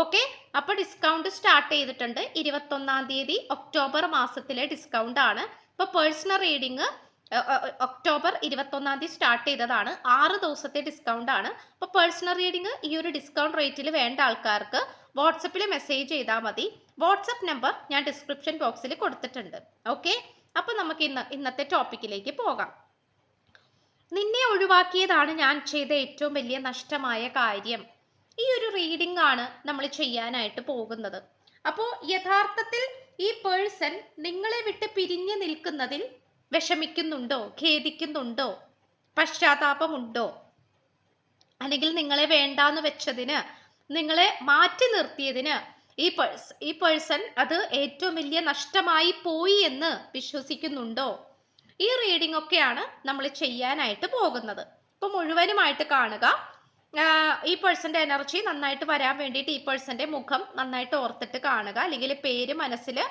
Okay അപ്പൊ discount start ചെയ്തിട്ടുണ്ട്. ഇരുപത്തൊന്നാം തീയതി ഒക്ടോബർ മാസത്തിലെ ഡിസ്കൗണ്ട് ആണ്. ഇപ്പൊ പേഴ്സണൽ റീഡിങ് ഒക്ടോബർ ഇരുപത്തൊന്നാം തീയതി സ്റ്റാർട്ട് ചെയ്തതാണ്. ആറ് ദിവസത്തെ ഡിസ്കൗണ്ട് ആണ്. അപ്പൊ പേഴ്സണൽ റീഡിങ് ഈ ഒരു ഡിസ്കൗണ്ട് റേറ്റിൽ വേണ്ട ആൾക്കാർക്ക് വാട്സപ്പിൽ മെസ്സേജ് ചെയ്താൽ മതി. വാട്സപ്പ് നമ്പർ ഞാൻ ഡിസ്ക്രിപ്ഷൻ ബോക്സിൽ കൊടുത്തിട്ടുണ്ട്. ഓക്കെ അപ്പൊ നമുക്ക് ഇന്ന് ഇന്നത്തെ ടോപ്പിക്കിലേക്ക് പോകാം. നിന്നെ ഒഴിവാക്കിയതാണ് ഞാൻ ചെയ്ത ഏറ്റവും വലിയ നഷ്ടമായ കാര്യം. റീഡിംഗ് ആണ് നമ്മൾ ചെയ്യാനായിട്ട് പോകുന്നത്. അപ്പോൾ യഥാർത്ഥത്തിൽ ഈ പേഴ്സൺ നിങ്ങളെ വിട്ട് പിരിഞ്ഞു നിൽക്കുന്നതിൽ വിഷമിക്കുന്നുണ്ടോ? ഖേദിക്കുന്നുണ്ടോ? പശ്ചാത്താപമുണ്ടോ? അല്ലെങ്കിൽ നിങ്ങളെ വേണ്ടാന്ന് വെച്ചതിന് നിങ്ങളെ മാറ്റി നിർത്തിയതിന് ഈ പേഴ്സ് ഈ പേഴ്സൺ അത് ഏറ്റവും വലിയ നഷ്ടമായി പോയി എന്ന് വിശ്വസിക്കുന്നുണ്ടോ? ഈ റീഡിംഗ് ഒക്കെയാണ് നമ്മൾ ചെയ്യാനായിട്ട് പോകുന്നത്. അപ്പോൾ മുഴുവനുമായിട്ട് കാണുക. ഈ പേഴ്സന്റെ എനർജി നന്നായിട്ട് വരാൻ വേണ്ടിയിട്ട് ഈ പേഴ്സന്റെ മുഖം നന്നായിട്ട് ഓർത്തിട്ട് കാണുക. അല്ലെങ്കിൽ പേര് മനസ്സിൽ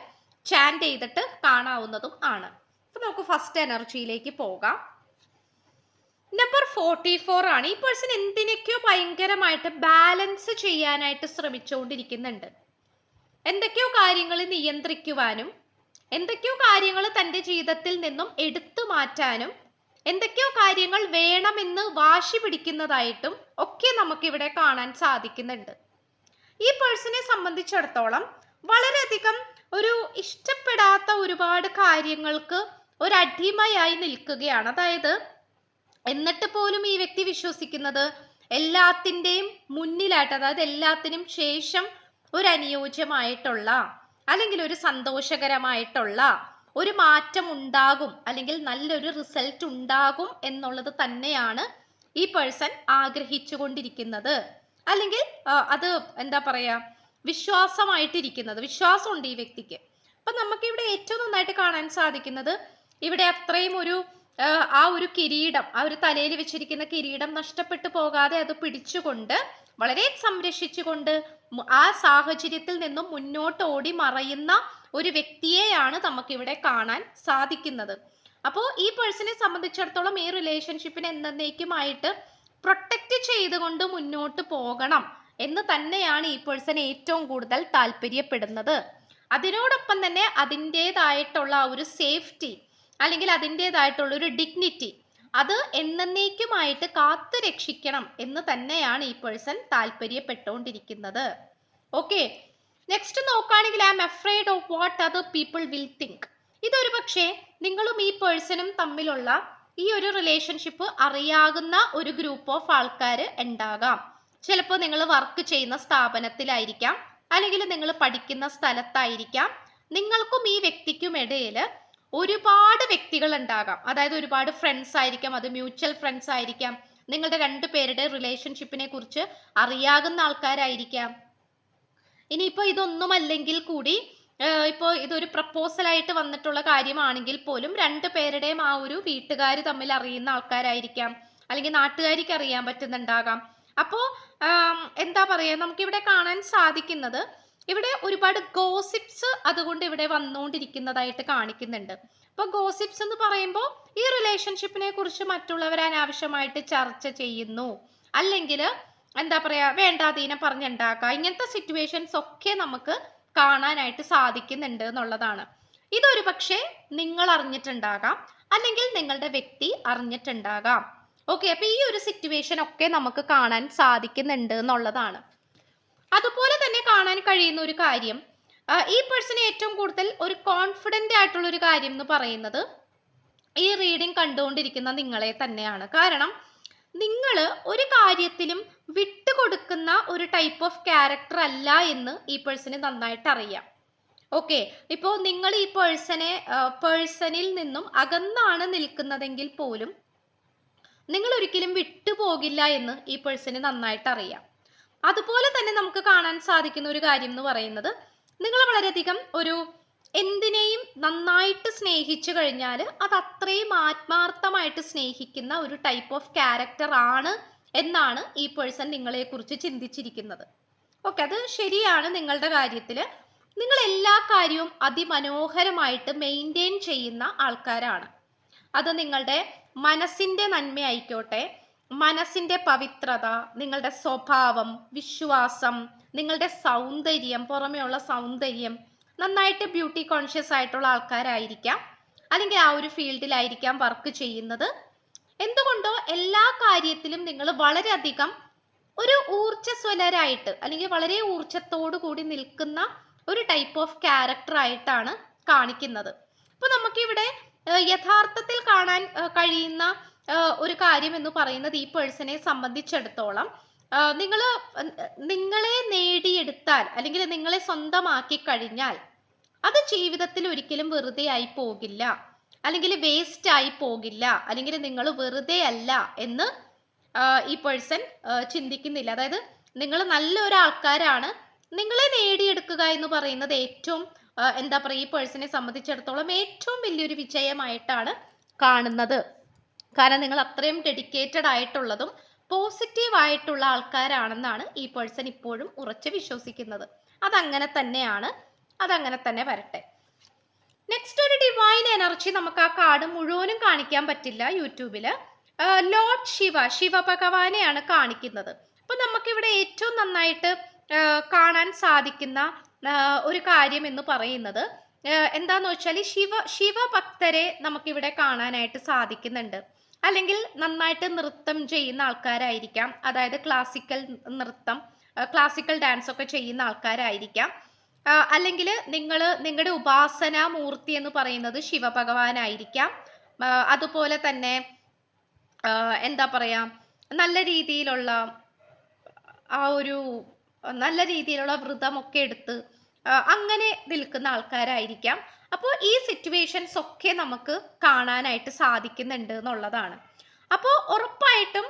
ചാൻഡ് ചെയ്തിട്ട് കാണാവുന്നതും ആണ്. അപ്പൊ നമുക്ക് ഫസ്റ്റ് എനർജിയിലേക്ക് പോകാം. നമ്പർ ഫോർട്ടി ഫോർ ആണ്. ഈ പേഴ്സൺ എന്തിനൊക്കെയോ ഭയങ്കരമായിട്ട് ബാലൻസ് ചെയ്യാനായിട്ട് ശ്രമിച്ചുകൊണ്ടിരിക്കുന്നുണ്ട്. എന്തൊക്കെയോ കാര്യങ്ങൾ നിയന്ത്രിക്കുവാനും എന്തൊക്കെയോ കാര്യങ്ങൾ തന്റെ ജീവിതത്തിൽ നിന്നും എടുത്തു മാറ്റാനും എന്തൊക്കെയോ കാര്യങ്ങൾ വേണമെന്ന് വാശി പിടിക്കുന്നതായിട്ടും ഒക്കെ നമുക്കിവിടെ കാണാൻ സാധിക്കുന്നുണ്ട്. ഈ പേഴ്സണെ സംബന്ധിച്ചിടത്തോളം വളരെയധികം ഒരു ഇഷ്ടപ്പെടാത്ത ഒരുപാട് കാര്യങ്ങൾക്ക് ഒരു അടിമയായി നിൽക്കുകയാണ്. അതായത് എന്നിട്ട് പോലും ഈ വ്യക്തി വിശ്വസിക്കുന്നത് എല്ലാത്തിന്റെയും മുന്നിലായിട്ട് അതായത് എല്ലാത്തിനും ശേഷം ഒരു അനുയോജ്യമായിട്ടുള്ള അല്ലെങ്കിൽ ഒരു സന്തോഷകരമായിട്ടുള്ള ഒരു മാറ്റം ഉണ്ടാകും അല്ലെങ്കിൽ നല്ലൊരു റിസൾട്ട് ഉണ്ടാകും എന്നുള്ളത് തന്നെയാണ് ഈ പേഴ്സൺ ആഗ്രഹിച്ചുകൊണ്ടിരിക്കുന്നത്. അല്ലെങ്കിൽ അത് എന്താ പറയുക വിശ്വാസമായിട്ടിരിക്കുന്നത്. വിശ്വാസമുണ്ട് ഈ വ്യക്തിക്ക്. അപ്പൊ നമുക്ക് ഇവിടെ ഏറ്റവും നന്നായിട്ട് കാണാൻ സാധിക്കുന്നത് ഇവിടെ അത്രയും ഒരു ആ, ഒരു കിരീടം ആ ഒരു തലയിൽ വെച്ചിരിക്കുന്ന കിരീടം നഷ്ടപ്പെട്ടു പോകാതെ അത് പിടിച്ചുകൊണ്ട് വളരെ സംരക്ഷിച്ചുകൊണ്ട് ആ സാഹചര്യത്തിൽ നിന്നും മുന്നോട്ട് ഓടി മറയുന്ന ഒരു വ്യക്തിയെയാണ് നമുക്കിവിടെ കാണാൻ സാധിക്കുന്നത്. അപ്പോൾ ഈ പേഴ്സണെ സംബന്ധിച്ചിടത്തോളം ഈ റിലേഷൻഷിപ്പിനെ എന്നേക്കുമായിട്ട് പ്രൊട്ടക്റ്റ് ചെയ്തുകൊണ്ട് മുന്നോട്ട് പോകണം എന്ന് തന്നെയാണ് ഈ പേഴ്സൺ ഏറ്റവും കൂടുതൽ താല്പര്യപ്പെടുന്നത്. അതിനോടൊപ്പം തന്നെ അതിന്റെതായിട്ടുള്ള ഒരു സേഫ്റ്റി അല്ലെങ്കിൽ അതിന്റെതായിട്ടുള്ള ഒരു ഡിഗ്നിറ്റി അത് എന്നേക്കുമായിട്ട് കാത്തു രക്ഷിക്കണം എന്ന് തന്നെയാണ് ഈ പേഴ്സൺ താല്പര്യപ്പെട്ടുകൊണ്ടിരിക്കുന്നത്. ഓക്കെ നെക്സ്റ്റ് നോക്കുകയാണെങ്കിൽ I'm afraid of what other people will think ഇതൊരു പക്ഷേ നിങ്ങളും ഈ പേഴ്സണും തമ്മിലുള്ള ഈ ഒരു റിലേഷൻഷിപ്പ് അറിയാകുന്ന ഒരു ഗ്രൂപ്പ് ഓഫ് ആൾക്കാർ ഉണ്ടാകാം. ചിലപ്പോൾ നിങ്ങൾ വർക്ക് ചെയ്യുന്ന സ്ഥാപനത്തിലായിരിക്കാം അല്ലെങ്കിൽ നിങ്ങൾ പഠിക്കുന്ന സ്ഥലത്തായിരിക്കാം. നിങ്ങൾക്കും ഈ വ്യക്തിക്കും ഇടയിൽ ഒരുപാട് വ്യക്തികൾ ഉണ്ടാകാം അതായത് ഒരുപാട് ഫ്രണ്ട്സ് ആയിരിക്കാം അത് മ്യൂച്വൽ ഫ്രണ്ട്സ് ആയിരിക്കാം. നിങ്ങളുടെ രണ്ടു പേരുടെ റിലേഷൻഷിപ്പിനെ കുറിച്ച് അറിയാകുന്ന ആൾക്കാരായിരിക്കാം. ഇനിയിപ്പോൾ ഇതൊന്നുമല്ലെങ്കിൽ കൂടി ഇപ്പോൾ ഇതൊരു പ്രപ്പോസൽ ആയിട്ട് വന്നിട്ടുള്ള കാര്യമാണെങ്കിൽ പോലും രണ്ടു പേരുടെയും ആ ഒരു വീട്ടുകാർ തമ്മിൽ അറിയുന്ന ആൾക്കാരായിരിക്കാം. അല്ലെങ്കിൽ നാട്ടുകാരിക്ക് അറിയാൻ പറ്റുന്നുണ്ടാകാം. അപ്പോൾ എന്താ പറയുക നമുക്കിവിടെ കാണാൻ സാധിക്കുന്നത് ഇവിടെ ഒരുപാട് ഗോസിപ്സ് അതുകൊണ്ട് ഇവിടെ വന്നുകൊണ്ടിരിക്കുന്നതായിട്ട് കാണിക്കുന്നുണ്ട്. അപ്പോൾ ഗോസിപ്സ് എന്ന് പറയുമ്പോൾ ഈ റിലേഷൻഷിപ്പിനെ കുറിച്ച് മറ്റുള്ളവർ അനാവശ്യമായിട്ട് ചർച്ച ചെയ്യുന്നു. അല്ലെങ്കിൽ എന്താ പറയാ വേണ്ടാതീനം പറഞ്ഞുണ്ടാക്കുക. ഇങ്ങനത്തെ സിറ്റുവേഷൻസ് ഒക്കെ നമുക്ക് കാണാനായിട്ട് സാധിക്കുന്നുണ്ട് എന്നുള്ളതാണ്. ഇതൊരു പക്ഷേ നിങ്ങൾ അറിഞ്ഞിട്ടുണ്ടാകാം. അല്ലെങ്കിൽ നിങ്ങളുടെ വ്യക്തി അറിഞ്ഞിട്ടുണ്ടാകാം. ഓക്കെ അപ്പൊ ഈ ഒരു സിറ്റുവേഷൻ ഒക്കെ നമുക്ക് കാണാൻ സാധിക്കുന്നുണ്ട് എന്നുള്ളതാണ്. അതുപോലെ തന്നെ കാണാൻ കഴിയുന്ന ഒരു കാര്യം ഈ പേഴ്സൺ ഏറ്റവും കൂടുതൽ ഒരു കോൺഫിഡന്റ് ആയിട്ടുള്ള ഒരു കാര്യം എന്ന് പറയുന്നത് ഈ റീഡിംഗ് കണ്ടുകൊണ്ടിരിക്കുന്ന നിങ്ങളെ തന്നെയാണ്. കാരണം നിങ്ങൾ ഒരു കാര്യത്തിലും വിട്ടുകൊടുക്കുന്ന ഒരു ടൈപ്പ് ഓഫ് ക്യാരക്ടർ അല്ല എന്ന് ഈ പേഴ്സണെ നന്നായിട്ട് അറിയാം. ഓക്കെ ഇപ്പോൾ നിങ്ങൾ ഈ പേഴ്സണെ പേഴ്സണിൽ നിന്നും അകന്നാണ് നിൽക്കുന്നതെങ്കിൽ പോലും നിങ്ങൾ ഒരിക്കലും വിട്ടുപോകില്ല എന്ന് ഈ പേഴ്സണെ നന്നായിട്ട് അറിയാം. അതുപോലെ തന്നെ നമുക്ക് കാണാൻ സാധിക്കുന്ന ഒരു കാര്യം എന്ന് പറയുന്നത് നിങ്ങൾ വളരെയധികം ഒരു എന്തിനേയും നന്നായിട്ട് സ്നേഹിച്ചു കഴിഞ്ഞാൽ അത് അത്രയും ആത്മാർത്ഥമായിട്ട് സ്നേഹിക്കുന്ന ഒരു ടൈപ്പ് ഓഫ് ക്യാരക്ടർ ആണ് എന്നാണ് ഈ പേഴ്സൺ നിങ്ങളെക്കുറിച്ച് ചിന്തിച്ചിരിക്കുന്നത്. ഓക്കെ അത് ശരിയാണ് നിങ്ങളുടെ കാര്യത്തിൽ. നിങ്ങൾ എല്ലാ കാര്യവും അതിമനോഹരമായിട്ട് മെയിന്റെയിൻ ചെയ്യുന്ന ആൾക്കാരാണ്. അത് നിങ്ങളുടെ മനസ്സിന്റെ നന്മയായിക്കോട്ടെ മനസ്സിന്റെ പവിത്രത നിങ്ങളുടെ സ്വഭാവം വിശ്വാസം നിങ്ങളുടെ സൗന്ദര്യം പുറമെയുള്ള സൗന്ദര്യം നന്നായിട്ട് ബ്യൂട്ടി കോൺഷ്യസ് ആയിട്ടുള്ള ആൾക്കാരായിരിക്കാം. അല്ലെങ്കിൽ ആ ഒരു ഫീൽഡിലായിരിക്കാം വർക്ക് ചെയ്യുന്നത്. എന്തുകൊണ്ടോ എല്ലാ കാര്യത്തിലും നിങ്ങൾ വളരെയധികം ഒരു ഊർജസ്വലരായിട്ട് അല്ലെങ്കിൽ വളരെ ഊർജത്തോടു കൂടി നിൽക്കുന്ന ഒരു ടൈപ്പ് ഓഫ് ക്യാരക്ടർ ആയിട്ടാണ് കാണിക്കുന്നത്. അപ്പോൾ നമുക്കിവിടെ യഥാർത്ഥത്തിൽ കാണാൻ കഴിയുന്ന ഒരു കാര്യം എന്ന് പറയുന്നത് ഈ പേഴ്സണെ സംബന്ധിച്ചിടത്തോളം നിങ്ങൾ നിങ്ങളെ നേടിയെടുത്താൽ അല്ലെങ്കിൽ നിങ്ങളെ സ്വന്തമാക്കി കഴിഞ്ഞാൽ അത് ജീവിതത്തിൽ ഒരിക്കലും വെറുതെ ആയി പോകില്ല. അല്ലെങ്കിൽ വേസ്റ്റ് ആയി പോകില്ല. അല്ലെങ്കിൽ നിങ്ങൾ വെറുതെ അല്ല എന്ന് ഈ പേഴ്സൺ ചിന്തിക്കുന്നില്ല. അതായത് നിങ്ങൾ നല്ലൊരു ആൾക്കാരാണ് നിങ്ങളെ നേടിയെടുക്കുക എന്ന് പറയുന്നത് ഏറ്റവും എന്താ പറയുക ഈ പേഴ്സണെ സംബന്ധിച്ചിടത്തോളം ഏറ്റവും വലിയൊരു വിജയമായിട്ടാണ് കാണുന്നത്. കാരണം നിങ്ങൾ അത്രയും ഡെഡിക്കേറ്റഡ് ആയിട്ടുള്ളതും പോസിറ്റീവ് ആയിട്ടുള്ള ആൾക്കാരാണെന്നാണ് ഈ പേഴ്സൺ ഇപ്പോഴും ഉറച്ച് വിശ്വസിക്കുന്നത്. അതങ്ങനെ തന്നെയാണ്. അതങ്ങനെ തന്നെ വരട്ടെ. നെക്സ്റ്റ് ഒരു ഡിവൈൻ എനർജി നമുക്ക് ആ കാർഡ് മുഴുവനും കാണിക്കാൻ പറ്റില്ല യൂട്യൂബിൽ ലോർഡ് ശിവ ശിവ ഭഗവാനെയാണ് കാണിക്കുന്നത്. അപ്പൊ നമുക്കിവിടെ ഏറ്റവും നന്നായിട്ട് കാണാൻ സാധിക്കുന്ന ഒരു കാര്യം എന്ന് പറയുന്നത് എന്താന്ന് വെച്ചാൽ ശിവ ശിവഭക്തരെ നമുക്കിവിടെ കാണാനായിട്ട് സാധിക്കുന്നുണ്ട്. അല്ലെങ്കിൽ നന്നായിട്ട് നൃത്തം ചെയ്യുന്ന ആൾക്കാരായിരിക്കാം. അതായത് ക്ലാസിക്കൽ നൃത്തം ക്ലാസിക്കൽ ഡാൻസ് ഒക്കെ ചെയ്യുന്ന ആൾക്കാരായിരിക്കാം. അല്ലെങ്കിൽ നിങ്ങൾ നിങ്ങളുടെ ഉപാസന മൂർത്തി എന്ന് പറയുന്നത് ശിവഭഗവാനായിരിക്കാം. അതുപോലെ തന്നെ എന്താ പറയാ നല്ല രീതിയിലുള്ള ആ ഒരു നല്ല രീതിയിലുള്ള വ്രതമൊക്കെ എടുത്ത് അങ്ങനെ നിൽക്കുന്ന ആൾക്കാരായിരിക്കാം. അപ്പോൾ ഈ സിറ്റുവേഷൻസ് ഒക്കെ നമുക്ക് കാണാനായിട്ട് സാധിക്കുന്നുണ്ട് എന്നുള്ളതാണ്. അപ്പോൾ ഉറപ്പായിട്ടും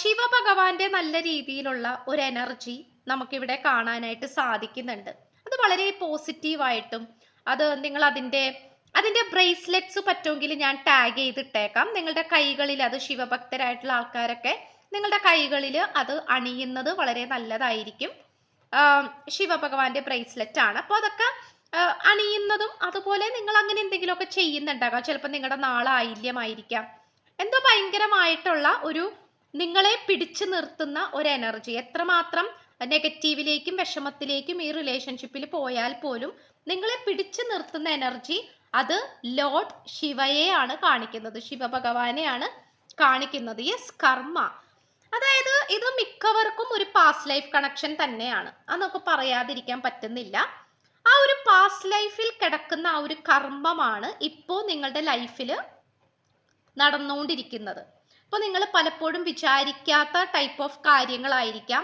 ശിവഭഗവാന്റെ നല്ല രീതിയിലുള്ള ഒരു എനർജി നമുക്കിവിടെ കാണാനായിട്ട് സാധിക്കുന്നുണ്ട്. അത് വളരെ പോസിറ്റീവായിട്ടും അത് നിങ്ങൾ അതിന്റെ അതിന്റെ ബ്രേസ്ലെറ്റ്സ് പറ്റുമെങ്കിൽ ഞാൻ ടാഗ് ചെയ്തിട്ടേക്കാം. നിങ്ങളുടെ കൈകളിൽ അത് ശിവഭക്തരായിട്ടുള്ള ആൾക്കാരൊക്കെ നിങ്ങളുടെ കൈകളിൽ അത് അണിയുന്നത് വളരെ നല്ലതായിരിക്കും. ശിവഭഗവാന്റെ ബ്രേസ്ലെറ്റ് ആണ്. അപ്പോൾ അതൊക്കെ അണിയുന്നതും അതുപോലെ നിങ്ങൾ അങ്ങനെ എന്തെങ്കിലുമൊക്കെ ചെയ്യുന്നുണ്ടാകാം. ചിലപ്പോൾ നിങ്ങളുടെ നാളായില്യമായിരിക്കാം എന്തോ ഭയങ്കരമായിട്ടുള്ള ഒരു നിങ്ങളെ പിടിച്ചു നിർത്തുന്ന ഒരു എനർജി എത്രമാത്രം നെഗറ്റീവിലേക്കും വിഷമത്തിലേക്കും ഈ റിലേഷൻഷിപ്പിൽ പോയാൽ പോലും നിങ്ങളെ പിടിച്ചു നിർത്തുന്ന എനർജി അത് ലോർഡ് ശിവയെയാണ് കാണിക്കുന്നത്. ശിവഭഗവാനെയാണ് കാണിക്കുന്നത്. യെസ് കർമ്മ. അതായത് ഇത് മിക്കവർക്കും ഒരു പാസ്റ്റ് ലൈഫ് കണക്ഷൻ തന്നെയാണ്. അത് നമുക്ക് പറയാതിരിക്കാൻ പറ്റുന്നില്ല. ആ ഒരു പാസ്റ്റ് ലൈഫിൽ കിടക്കുന്ന ആ ഒരു കർമ്മമാണ് ഇപ്പോൾ നിങ്ങളുടെ ലൈഫിൽ നടന്നുകൊണ്ടിരിക്കുന്നത്. അപ്പോൾ നിങ്ങൾ പലപ്പോഴും വിചാരിക്കാത്ത ടൈപ്പ് ഓഫ് കാര്യങ്ങളായിരിക്കാം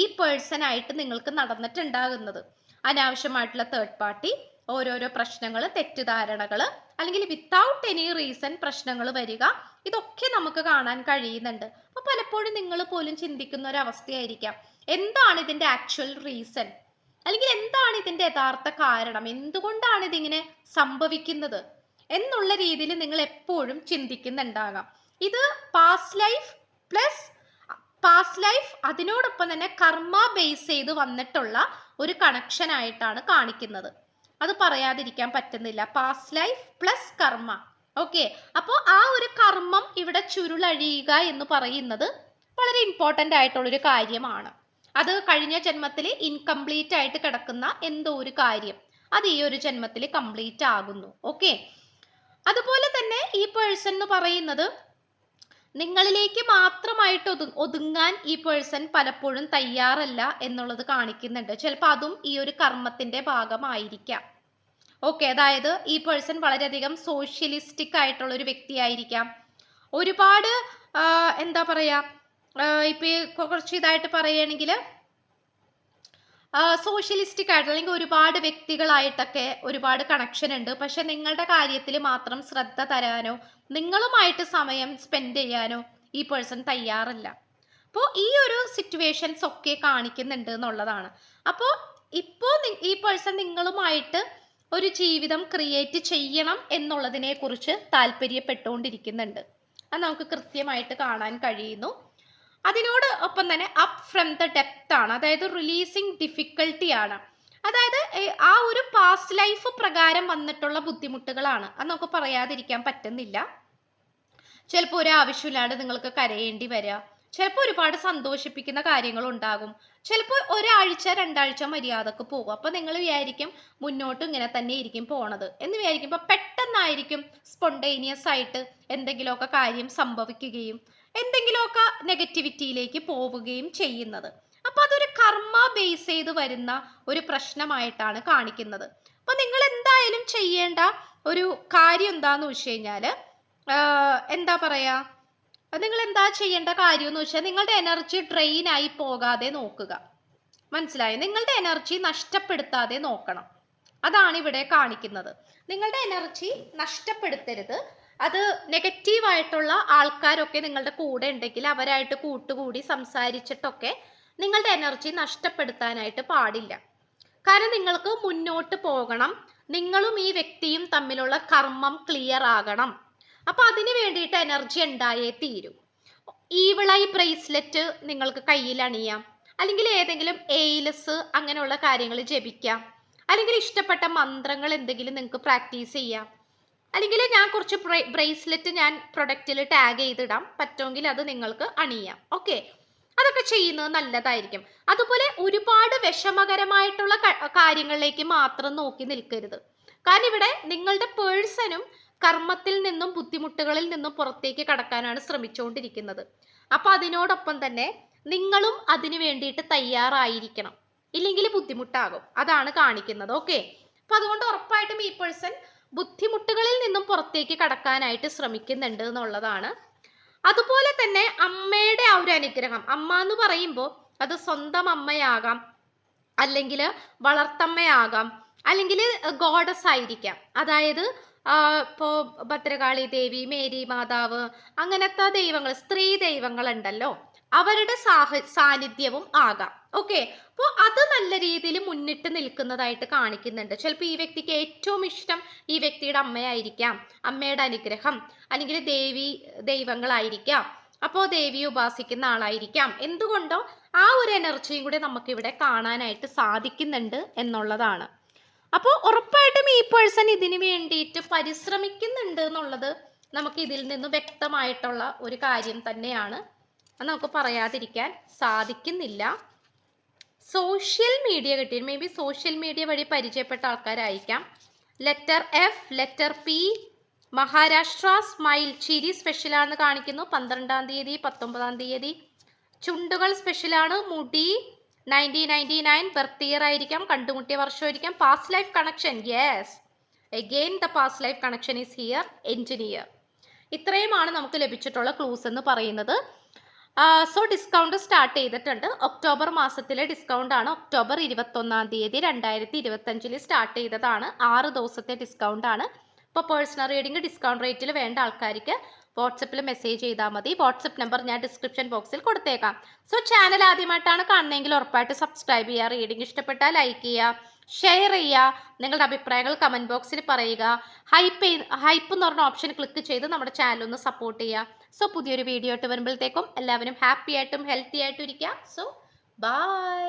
ഈ പേഴ്സൺ ആയിട്ട് നിങ്ങൾക്ക് നടന്നിട്ടുണ്ടാകുന്നത്. അനാവശ്യമായിട്ടുള്ള തേർഡ് പാർട്ടി ഓരോരോ പ്രശ്നങ്ങൾ തെറ്റിദ്ധാരണകൾ അല്ലെങ്കിൽ വിത്തൗട്ട് എനി റീസൺ പ്രശ്നങ്ങൾ വരിക ഇതൊക്കെ നമുക്ക് കാണാൻ കഴിയുന്നുണ്ട്. പലപ്പോഴും നിങ്ങൾ പോലും ചിന്തിക്കുന്ന ഒരു അവസ്ഥയായിരിക്കാം. എന്താണ് ഇതിന്റെ ആക്ച്വൽ റീസൺ അല്ലെങ്കിൽ എന്താണ് ഇതിന്റെ യഥാർത്ഥ കാരണം? എന്തുകൊണ്ടാണ് ഇതിങ്ങനെ സംഭവിക്കുന്നത്? എന്നുള്ള രീതിയിൽ നിങ്ങൾ എപ്പോഴും ചിന്തിക്കുന്നുണ്ടാകാം. ഇത് past life plus past life അതിനോടൊപ്പം തന്നെ കർമ്മ ബേസ് ചെയ്ത് വന്നിട്ടുള്ള ഒരു കണക്ഷൻ ആയിട്ടാണ് കാണിക്കുന്നത്. അത് പറയാതിരിക്കാൻ പറ്റുന്നില്ല. പാസ്റ്റ് ലൈഫ് പ്ലസ് കർമ്മ. ഓക്കെ അപ്പോൾ ആ ഒരു കർമ്മം ഇവിടെ ചുരുളഴിയുക എന്ന് പറയുന്നത് വളരെ ഇമ്പോർട്ടന്റ് ആയിട്ടുള്ളൊരു കാര്യമാണ്. അത് കഴിഞ്ഞ ജന്മത്തിൽ ഇൻകംപ്ലീറ്റ് ആയിട്ട് കിടക്കുന്ന എന്തോ ഒരു കാര്യം. അത് ഈ ഒരു ജന്മത്തിൽ കംപ്ലീറ്റ് ആകുന്നു. ഓക്കെ അതുപോലെ തന്നെ ഈ പേഴ്സൺ എന്ന് പറയുന്നത് നിങ്ങളിലേക്ക് മാത്രമായിട്ട് ഒതു ഒതുങ്ങാൻ ഈ പേഴ്സൺ പലപ്പോഴും തയ്യാറല്ല എന്നുള്ളത് കാണിക്കുന്നുണ്ട്. ചിലപ്പോൾ അതും ഈ ഒരു കർമ്മത്തിന്റെ ഭാഗമായിരിക്കാം. ഓക്കെ അതായത് ഈ പേഴ്സൺ വളരെയധികം സോഷ്യലിസ്റ്റിക് ആയിട്ടുള്ള ഒരു വ്യക്തിയായിരിക്കാം. ഒരുപാട് എന്താ പറയാ ആ, ഇപ്പൊ കുറച്ച് ഇതായിട്ട് പറയുകയാണെങ്കിൽ സോഷ്യലിസ്റ്റിക് ആയിട്ട് അല്ലെങ്കിൽ ഒരുപാട് വ്യക്തികളായിട്ടൊക്കെ ഒരുപാട് കണക്ഷൻ ഉണ്ട്. പക്ഷെ നിങ്ങളുടെ കാര്യത്തിൽ മാത്രം ശ്രദ്ധ തരാനോ നിങ്ങളുമായിട്ട് സമയം സ്പെൻഡ് ചെയ്യാനോ ഈ പേഴ്സൺ തയ്യാറല്ല. അപ്പോൾ ഈ ഒരു സിറ്റുവേഷൻസ് ഒക്കെ കാണിക്കുന്നുണ്ട് എന്നുള്ളതാണ്. അപ്പോൾ ഇപ്പോൾ ഈ പേഴ്സൺ നിങ്ങളുമായിട്ട് ഒരു ജീവിതം ക്രിയേറ്റ് ചെയ്യണം എന്നുള്ളതിനെ കുറിച്ച് താല്പര്യപ്പെട്ടുകൊണ്ടിരിക്കുന്നുണ്ട്. അത് നമുക്ക് കൃത്യമായിട്ട് കാണാൻ കഴിയുന്നു. അതിനോട് ഒപ്പം തന്നെ അപ്പ് ഫ്രം ദ ഡെപ്ത് ആണ്. അതായത് റിലീസിങ് ഡിഫിക്കൽട്ടി ആണ്. അതായത് ആ ഒരു പാസ്റ്റ് ലൈഫ് പ്രകാരം വന്നിട്ടുള്ള ബുദ്ധിമുട്ടുകളാണ്. അത് നമുക്ക് പറയാതിരിക്കാൻ പറ്റുന്നില്ല. ചിലപ്പോൾ ഒരു ആവശ്യമില്ലാണ്ട് നിങ്ങൾക്ക് കരയേണ്ടി വരിക. ചിലപ്പോൾ ഒരുപാട് സന്തോഷിപ്പിക്കുന്ന കാര്യങ്ങൾ ഉണ്ടാകും ചിലപ്പോൾ ഒരാഴ്ച രണ്ടാഴ്ച മര്യാദയ്ക്ക് പോകും. അപ്പോൾ നിങ്ങൾ വിചാരിക്കും മുന്നോട്ട് ഇങ്ങനെ തന്നെ ഇരിക്കും പോണത്. എന്ന് വിചാരിക്കുമ്പോൾ പെട്ടെന്നായിരിക്കും സ്പോണ്ടേനിയസ് ആയിട്ട് എന്തെങ്കിലുമൊക്കെ കാര്യം സംഭവിക്കുകയും എന്തെങ്കിലുമൊക്കെ നെഗറ്റിവിറ്റിയിലേക്ക് പോവുകയും ചെയ്യുന്നത്. അപ്പൊ അതൊരു കർമ്മ ബേസ് ചെയ്ത് വരുന്ന ഒരു പ്രശ്നമായിട്ടാണ് കാണിക്കുന്നത്. അപ്പൊ നിങ്ങൾ എന്തായാലും ചെയ്യേണ്ട ഒരു കാര്യം എന്താന്ന് വെച്ച് കഴിഞ്ഞാൽ എന്താ എന്താ പറയാ നിങ്ങൾ എന്താ ചെയ്യേണ്ട കാര്യം എന്ന് വെച്ചാൽ നിങ്ങളുടെ എനർജി ഡ്രെയിൻ ആയി പോകാതെ നോക്കുക. മനസ്സിലായോ? നിങ്ങളുടെ എനർജി നഷ്ടപ്പെടുത്താതെ നോക്കണം. അതാണ് ഇവിടെ കാണിക്കുന്നത്. നിങ്ങളുടെ എനർജി നഷ്ടപ്പെടുത്തരുത്. അത് നെഗറ്റീവായിട്ടുള്ള ആൾക്കാരൊക്കെ നിങ്ങളുടെ കൂടെ ഉണ്ടെങ്കിൽ അവരായിട്ട് കൂട്ടുകൂടി സംസാരിച്ചിട്ടൊക്കെ നിങ്ങളുടെ എനർജി നഷ്ടപ്പെടുത്താനായിട്ട് പാടില്ല. കാരണം നിങ്ങൾക്ക് മുന്നോട്ട് പോകണം. നിങ്ങളും ഈ വ്യക്തിയും തമ്മിലുള്ള കർമ്മം ക്ലിയർ ആകണം. അപ്പൊ അതിന് വേണ്ടിയിട്ട് എനർജി ഉണ്ടായേ തീരൂ. ഈവിളായി ബ്രേസ്ലെറ്റ് നിങ്ങൾക്ക് കയ്യിൽ അണിയാം. അല്ലെങ്കിൽ ഏതെങ്കിലും എയിലസ് അങ്ങനെയുള്ള കാര്യങ്ങൾ ജപിക്കാം. അല്ലെങ്കിൽ ഇഷ്ടപ്പെട്ട മന്ത്രങ്ങൾ എന്തെങ്കിലും നിങ്ങൾക്ക് പ്രാക്ടീസ് ചെയ്യാം. അല്ലെങ്കിൽ ഞാൻ കുറച്ച് ബ്രേസ്ലെറ്റ് ഞാൻ പ്രൊഡക്റ്റിൽ ടാഗ് ചെയ്തിടാം. പറ്റുമെങ്കിൽ അത് നിങ്ങൾക്ക് അണിയാം. ഓക്കെ അതൊക്കെ ചെയ്യുന്നത് നല്ലതായിരിക്കും. അതുപോലെ ഒരുപാട് വിഷമകരമായിട്ടുള്ള കാര്യങ്ങളിലേക്ക് മാത്രം നോക്കി നിൽക്കരുത്. കാരണം ഇവിടെ നിങ്ങളുടെ പേഴ്സണും കർമ്മത്തിൽ നിന്നും ബുദ്ധിമുട്ടുകളിൽ നിന്നും പുറത്തേക്ക് കടക്കാനാണ് ശ്രമിച്ചുകൊണ്ടിരിക്കുന്നത്. അപ്പൊ അതിനോടൊപ്പം തന്നെ നിങ്ങളും അതിനു വേണ്ടിയിട്ട് തയ്യാറായിരിക്കണം. ഇല്ലെങ്കിൽ ബുദ്ധിമുട്ടാകും. അതാണ് കാണിക്കുന്നത്. ഓക്കെ? അപ്പൊ അതുകൊണ്ട് ഉറപ്പായിട്ടും ഈ പേഴ്സൺ ബുദ്ധിമുട്ടുകളിൽ നിന്നും പുറത്തേക്ക് കടക്കാനായിട്ട് ശ്രമിക്കുന്നുണ്ട് എന്നുള്ളതാണ്. അതുപോലെ തന്നെ അമ്മയുടെ ആ ഒരു അനുഗ്രഹം. അമ്മ എന്ന് പറയുമ്പോൾ അത് സ്വന്തം അമ്മയാകാം അല്ലെങ്കിൽ വളർത്തമ്മയാകാം അല്ലെങ്കിൽ ഗോഡസ് ആയിരിക്കാം. അതായത് ഇപ്പോൾ ഭദ്രകാളി ദേവി മേരി മാതാവ് അങ്ങനത്തെ ദൈവങ്ങൾ സ്ത്രീ ദൈവങ്ങൾ ഉണ്ടല്ലോ അവരുടെ സാഹ സാന്നിധ്യവും ആകാം. ഓക്കെ അപ്പോൾ അത് നല്ല രീതിയിൽ മുന്നിട്ട് നിൽക്കുന്നതായിട്ട് കാണിക്കുന്നുണ്ട്. ചിലപ്പോൾ ഈ വ്യക്തിക്ക് ഏറ്റവും ഇഷ്ടം ഈ വ്യക്തിയുടെ അമ്മയായിരിക്കാം. അമ്മയുടെ അനുഗ്രഹം. അല്ലെങ്കിൽ ദേവി ദൈവങ്ങളായിരിക്കാം. അപ്പോൾ ദേവിയെ ഉപാസിക്കുന്ന ആളായിരിക്കാം. എന്തുകൊണ്ടോ ആ ഒരു എനർജിയും കൂടി നമുക്കിവിടെ കാണാനായിട്ട് സാധിക്കുന്നുണ്ട് എന്നുള്ളതാണ്. അപ്പോൾ ഉറപ്പായിട്ടും ഈ പേഴ്സൺ ഇതിന് വേണ്ടിയിട്ട് പരിശ്രമിക്കുന്നുണ്ട് എന്നുള്ളത് നമുക്ക് ഇതിൽ നിന്ന് വ്യക്തമായിട്ടുള്ള ഒരു കാര്യം തന്നെയാണ്. അത് നമുക്ക് പറയാതിരിക്കാൻ സാധിക്കുന്നില്ല. സോഷ്യൽ മീഡിയ കിട്ടി മേ ബി സോഷ്യൽ മീഡിയ വഴി പരിചയപ്പെട്ട ആൾക്കാരായിരിക്കാം. Letter F letter P Maharashtra smile ചിരി സ്പെഷ്യലാണെന്ന് കാണിക്കുന്നു. പന്ത്രണ്ടാം തീയതി പത്തൊമ്പതാം തീയതി. ചുണ്ടുകൾ സ്പെഷ്യലാണ് മുടി nineteen ninety nine birth year ആയിരിക്കാം കണ്ടുമുട്ടിയ വർഷമായിരിക്കാം past life connection yes again the past life connection is here engineer ഇത്രയുമാണ് നമുക്ക് ലഭിച്ചിട്ടുള്ള ക്ലൂസ് എന്ന് പറയുന്നത്. സോ ഡിസ്കൗണ്ട് സ്റ്റാർട്ട് ചെയ്തിട്ടുണ്ട്. ഒക്ടോബർ മാസത്തിലെ ഡിസ്കൗണ്ട് ആണ്. ഒക്ടോബർ ഇരുപത്തൊന്നാം തീയതി രണ്ടായിരത്തി ഇരുപത്തഞ്ചിൽ സ്റ്റാർട്ട് ചെയ്തതാണ്. ആറ് ദിവസത്തെ ഡിസ്കൗണ്ട് ആണ്. ഇപ്പോൾ പേഴ്സണൽ റീഡിംഗ് ഡിസ്കൗണ്ട് റേറ്റിൽ വേണ്ട ആൾക്കാർക്ക് വാട്സപ്പിൽ മെസ്സേജ് ചെയ്താൽ മതി. വാട്സപ്പ് നമ്പർ ഞാൻ ഡിസ്ക്രിപ്ഷൻ ബോക്സിൽ കൊടുത്തേക്കാം. സോ ചാനൽ ആദ്യമായിട്ടാണ് കാണുന്നതെങ്കിൽ ഉറപ്പായിട്ട് സബ്സ്ക്രൈബ് ചെയ്യുക റീഡിംഗ് ഇഷ്ടപ്പെട്ടാൽ ലൈക്ക് ചെയ്യുക ഷെയർ ചെയ്യുക നിങ്ങളുടെ അഭിപ്രായങ്ങൾ കമന്റ് ബോക്സിൽ പറയുക. ഹൈപ്പ് ഹൈപ്പ് എന്ന് പറഞ്ഞ ഓപ്ഷൻ ക്ലിക്ക് ചെയ്ത് നമ്മുടെ ചാനൽ ഒന്ന് സപ്പോർട്ട് ചെയ്യുക. സോ പുതിയൊരു വീഡിയോ ആയിട്ട് വരുമ്പോഴത്തേക്കും എല്ലാവരും ഹാപ്പി ആയിട്ടും ഹെൽത്തി ആയിട്ടും ഇരിക്കുക. So by